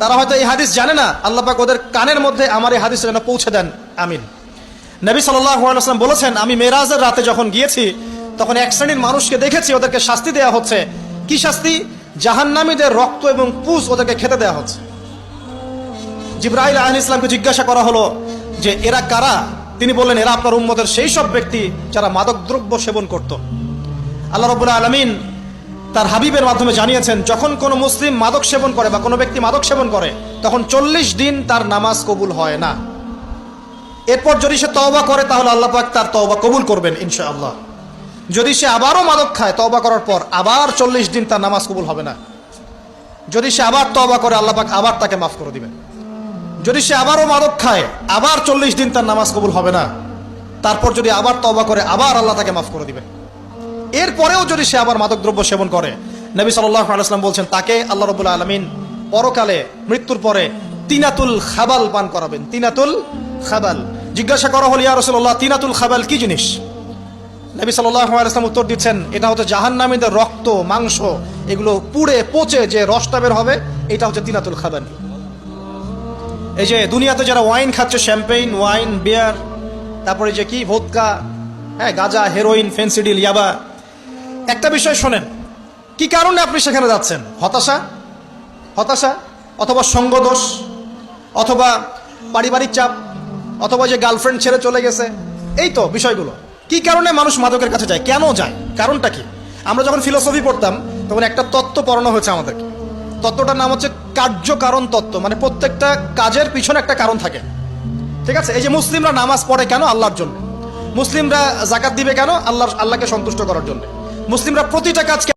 তারা হয়তো এই হাদিস জানে না। আল্লাহ পাক ওদের কানের মধ্যে আমার এই হাদিস যেন পৌঁছে দেন। আমিন। নবী সাল্লাম বলেছেন, আমি মেরাজের রাতে যখন গিয়েছি, তখন এক শ্রেণির মানুষকে দেখেছি, ওদেরকে শাস্তি দেওয়া হচ্ছে। কি শাস্তি? জাহান্নামীদের রক্ত এবং পুষ ওদেরকে খেতে দেওয়া হচ্ছে। জিব্রাহিল আহ ইসলামকে জিজ্ঞাসা করা হলো যে, এরা কারা? তিনি বললেন, এরা আপনার উম্মতের সেই সব ব্যক্তি যারা মাদকদ্রব্য সেবন করত। আল্লাহ রবুল্লাহ আলমিন তার হাবিবের মাধ্যমে জানিয়েছেন, যখন কোনো মুসলিম মাদক সেবন করে বা কোনো ব্যক্তি মাদক সেবন করে, তখন চল্লিশ দিন তার নামাজ কবুল হয় না। এরপর যদি সে তওবা করে, তাহলে আল্লাহ পাক তার তওবা কবুল করবেন, ইনশাআল্লাহ। যদি সে আবারও মাদক খায় তওবা করার পর, আবার চল্লিশ দিন তার নামাজ কবুল হবে না। যদি সে আবার তওবা করে, আল্লাহ পাক আবার তাকে মাফ করে দিবেন। যদি সে আবারও মাদক খায়, আবার চল্লিশ দিন তার নামাজ কবুল হবে না। তারপর যদি আবার তওবা করে, আবার আল্লাহ তাকে মাফ করে দিবেন। এরপরেও যদি সে আবার মাদক দ্রব্য সেবন করে, নবী সাল্লাম বলছেন, তাকে আল্লাহ রবুল্লা আলমিন পরকালে মৃত্যুর পরে তিনাতুল খাবাল পান করাবেন। তিনাতুল খাবাল। জিজ্ঞাসা করা হল, ইয়া রসুল্লাহ তিনাতুল খাবাল কি জিনিস? নবী সাল্লাম উত্তর দিচ্ছেন, এটা হচ্ছে জাহান্নামীদের রক্ত, মাংস, এগুলো পুড়ে পচে যে রসটা বের হবে, এটা হচ্ছে তিনাতুল খাবাল। এই যে দুনিয়াতে যারা ওয়াইন খাচ্ছে, শ্যাম্পেইন, ওয়াইন, বিয়ার, তারপরে যে কি, ভোদকা হ্যাঁ গাজা, হেরোইন, ফেন্সিডিল, ইয়াবা একটা বিষয় শোনেন। কি কারণে আপনি সেখানে যাচ্ছেন? হতাশা? হতাশা? অথবা সঙ্গদোষ? অথবা পারিবারিক চাপ? অথবা যে গার্লফ্রেন্ড ছেড়ে চলে গেছে? এই তো বিষয়গুলো। কি কারণে মানুষ মাদকের কাছে যায়? কেন যায়? কারণটা কি? আমরা যখন ফিলোসফি পড়তাম, তখন একটা তত্ত্ব পড়ানো হয়েছে আমাদেরকে। তত্ত্বটার নাম হচ্ছে কার্যকারণ তত্ত্ব। মানে প্রত্যেকটা কাজের পিছনে একটা কারণ থাকে। ঠিক আছে? এই যে মুসলিমরা নামাজ পড়ে কেন? আল্লাহর জন্য। মুসলিমরা জাকাত দিবে কেন? আল্লাহ আল্লাহকে সন্তুষ্ট করার জন্য। মুসলিমরা প্রতিটা কাজ